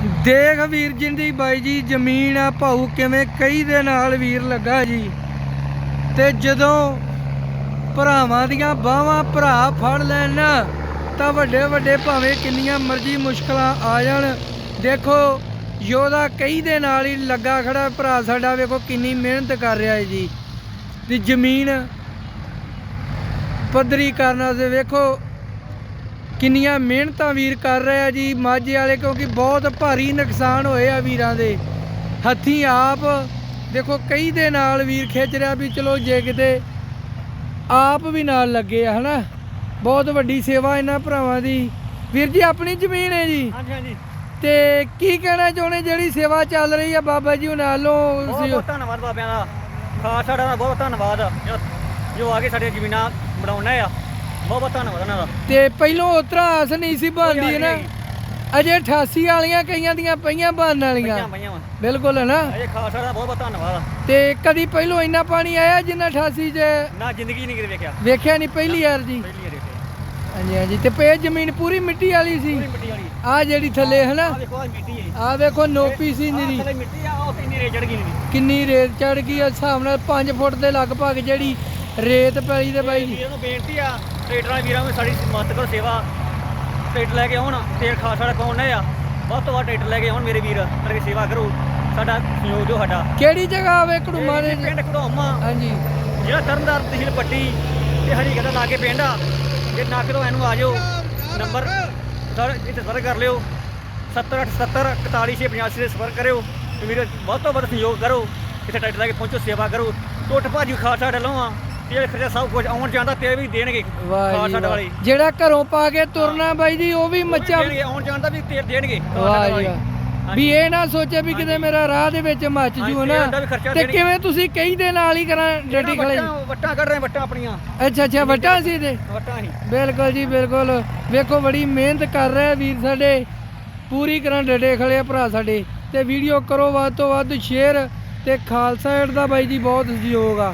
ਦੇਖ ਵੀਰ ਜਿੰਦੀ ਬਾਈ ਜੀ, ਜ਼ਮੀਨ ਆ ਭਾਊ ਕਿਵੇਂ ਕਈ ਦੇ ਨਾਲ ਵੀਰ ਲੱਗਾ ਜੀ। ਤੇ ਜਦੋਂ ਭਰਾਵਾਂ ਦੀਆਂ ਬਾਹਾਂ ਭਰਾ ਫੜ ਲੈਣ ਨਾ ਤਾਂ ਵੱਡੇ ਵੱਡੇ ਭਾਵੇਂ ਕਿੰਨੀਆਂ ਮਰਜ਼ੀ ਮੁਸ਼ਕਲਾਂ ਆ ਜਾਣ। ਦੇਖੋ, ਯੋਧਾ ਕਈ ਦੇ ਨਾਲ ਹੀ ਲੱਗਾ ਖੜਾ ਭਰਾ ਸਾਡਾ, ਵੇਖੋ ਕਿੰਨੀ ਮਿਹਨਤ ਕਰ ਰਿਹਾ ਹੈ ਜੀ। ਤੇ ਜ਼ਮੀਨ ਪੱਧਰੀ ਕਰਨ ਵਾਸਤੇ ਵੇਖੋ ਕਿੰਨੀਆਂ ਮਿਹਨਤਾਂ ਵੀਰ ਕਰ ਰਹੇ ਆ ਜੀ ਮਾਝੇ ਵਾਲੇ ਕਿਉਂਕਿ ਬਹੁਤ ਭਾਰੀ ਨੁਕਸਾਨ ਹੋਏ ਆ ਵੀਰਾਂ ਦੇ। ਹੱਥੀਂ ਆਪ ਦੇਖੋ ਕਈ ਦੇ ਨਾਲ ਵੀਰ ਖਿੱਚ ਰਿਹਾ ਵੀ ਚਲੋ ਜੇ ਕਿਤੇ ਆਪ ਵੀ ਨਾਲ ਲੱਗੇ ਆ ਹਨਾ? ਬਹੁਤ ਵੱਡੀ ਸੇਵਾ ਇਹਨਾਂ ਭਰਾਵਾਂ ਦੀ। ਵੀਰ ਜੀ ਆਪਣੀ ਜ਼ਮੀਨ ਹੈ ਜੀ? ਹਾਂਜੀ ਹਾਂਜੀ। ਤੇ ਕੀ ਕਹਿਣਾ ਚਾਹੁੰਦੇ ਜਿਹੜੀ ਸੇਵਾ ਚੱਲ ਰਹੀ ਆ ਬਾਬਾ ਜੀ ਨਾਲੋਂ ਬਹੁਤ ਬਹੁਤ ਧੰਨਵਾਦ ਬਾਬਿਆਂ ਦਾ। ਖਾਸ ਸਾਡਾ ਦਾ ਬਹੁਤ ਧੰਨਵਾਦ। ਜੋ ਆ ਕੇ ਸਾਡੀਆਂ ਜ਼ਮੀਨਾਂ ਬਣਾਉਣਾ ਆ। ਬਹੁਤ ਬਹੁਤ ਧੰਨਵਾਦ ਦਾ। ਤੇ ਪਹਿਲੋਂ ਉਤਰਾ ਆਸ ਨਹੀਂ ਸੀ ਬਣਦੀ ਨਾ। ਅਜੇ 88 ਵਾਲੀਆਂ ਕਈਆਂ ਦੀਆਂ ਪਈਆਂ ਬਣਨ ਵਾਲੀਆਂ। ਪਈਆਂ ਪਈਆਂ ਵਾ। ਬਿਲਕੁਲ ਹੈ ਨਾ। ਅਜੇ ਖਾਸ ਸਾਡਾ ਬਹੁਤ ਬਹੁਤ ਧੰਨਵਾਦ ਤੇ ਕਦੀ ਪਹਿਲੋਂ ਇੰਨਾ ਪਾਣੀ ਆਇਆ ਜਿੰਨਾ 88 ਚ? ਨਾ ਜ਼ਿੰਦਗੀ ਨਹੀਂ ਕਿਤੇ ਵੇਖਿਆ। ਵੇਖਿਆ ਨਹੀਂ ਪਹਿਲੀ ਵਾਰ ਜੀ। ਪਹਿਲੀ ਵਾਰ ਵੇਖਿਆ। ਹਾਂਜੀ ਹਾਂਜੀ। ਤੇ ਪੇ ਜ਼ਮੀਨ ਪੂਰੀ ਮਿੱਟੀ ਵਾਲੀ ਸੀ। ਪੂਰੀ ਮਿੱਟੀ ਵਾਲੀ। ਆ ਜਿਹੜੀ ਥੱਲੇ ਹੈ ਨਾ। ਆ ਦੇਖੋ ਆ ਮਿੱਟੀ ਹੈ। ਆ ਵੇਖੋ ਨੋਪੀ ਸੀ ਆਹ ਨਿਰੀ। ਥੱਲੇ ਮਿੱਟੀ ਆ ਉਹ ਕਿੰਨੀ ਰੇ ਚੜ ਗਈ ਨੀ ਕਿੰਨੀ ਰੇਤ ਚੜ ਗਈ ਆ। ਹਿਸਾਬ ਨਾਲ 5 ਫੁੱਟ ਦੇ ਲਗਭਗ ਜਿਹੜੀ ਰੇਤ ਪੈਲੀ ਦੇ ਬਾਈ ਜੀ। ਵੀਰਾਂ ਨੂੰ ਬੇਨਤੀ ਆ ਟਰੇਡਰਾਂ ਵੀਰਾਂ ਨੂੰ ਸਾਡੀ ਮਦਦ ਕਰੋ ਸੇਵਾ ਟਰੇਡ ਲੈ ਕੇ ਆਉਣ ਤੇਲ ਖਾਸ ਸਾਡਾ ਪਾਉਣ ਆ। ਵੱਧ ਤੋਂ ਵੱਧ ਟਰੇਡ ਲੈ ਕੇ ਆਉਣ ਮੇਰੇ ਵੀਰ ਕਰਕੇ ਸੇਵਾ ਕਰੋ। ਸਾਡਾ ਸਹਿਯੋਗ ਦਿਓ ਸਾਡਾ। ਕਿਹੜੀ ਜਗ੍ਹਾ ਆਵੇ ਕੜੂਮਾ ਦੇ ਪਿੰਡ ਕਢੋਮਾ ਹਾਂਜੀ। ਜਿਹੜਾ ਤਰਨਦਾਰ ਤਹਿਸੀਲ ਪੱਟੀ ਤੇ ਹਰੀ ਗਦਾ ਲਾਗੇ ਪਿੰਡ ਆ ਜੇ ਨਾ ਕਿਤੋਂ ਇਹਨੂੰ ਆ ਜਾਓ। ਨੰਬਰ ਸਰ ਇੱਥੇ ਸੰਪਰਕ ਕਰ ਲਿਓ। 7870 41685 ਦੇ ਸੰਪਰਕ ਕਰਿਓ। ਤੇ ਵੀਰੇ ਵੱਧ ਤੋਂ ਵੱਧ ਸਹਿਯੋਗ ਕਰੋ। ਇੱਥੇ ਟਰੈਕਟਰ ਲੈ ਕੇ ਪਹੁੰਚੋ ਸੇਵਾ ਕਰੋ। ਟੁੱਟ ਭਾਜੀ ਖਾਲਸਾ ਢਲੋਂ ਆ। ਇਹ ਖਰਚਾ ਸਭ ਕੁਝ ਆਉਣ ਜਾਂਦਾ ਤੇ ਵੀ ਦੇਣਗੇ ਵਾਹ ਜੀ ਖਾਲਸਾ ਵਾਹ। ਵਾਲੇ ਜਿਹੜਾ ਘਰੋਂ ਪਾ ਕੇ ਤੁਰਨਾ ਬਾਈ ਜੀ ਉਹ ਵੀ ਮੱਚਾ ਦੇਣਗੇ ਆਉਣ ਜਾਣ ਦਾ ਵੀ ਤੇਲ ਦੇਣਗੇ ਵਾਹ ਜੀ ਵਾਹ। ਵੀ ਇਹ ਨਾ ਸੋਚੇ ਵੀ ਕਿਤੇ ਮੇਰਾ ਰਾਹ ਦੇ ਵਿੱਚ ਮੱਚ ਜੂ ਨਾ। ਇਹਦਾ ਵੀ ਖਰਚਾ ਤੇ ਦੇਣਗੇ। ਕਿਵੇਂ ਤੁਸੀਂ ਕਈ ਦੇ ਨਾਲ ਹੀ ਕਰਾਂ ਡੱਡੀ ਖੜੇ ਵੱਟਾਂ ਕੱਢ ਰਹੇ ਵੱਟਾਂ ਆਪਣੀਆਂ। ਅੱਛਾ ਅੱਛਾ ਵਟਾ ਸੀ ਤੇ ਵੱਟਾਂ ਹੀ। ਬਿਲਕੁਲ ਜੀ ਬਿਲਕੁਲ। ਵੇਖੋ ਬੜੀ ਮਿਹਨਤ ਕਰ ਰਿਹਾ ਵੀਰ ਸਾਡੇ। ਪੂਰੀ ਕਰਾਂ ਡੱਡੇ ਆ ਭਰਾ ਸਾਡੇ। ਤੇ ਵੀਡੀਓ ਕਰੋ ਵੱਧ ਤੋਂ ਵੱਧ ਸ਼ੇਅਰ। ਤੇ ਖਾਲਸਾ ਏਡ ਦਾ ਬਾਈ ਜੀ ਬਹੁਤ ਸਹਿਯੋਗ ਆ।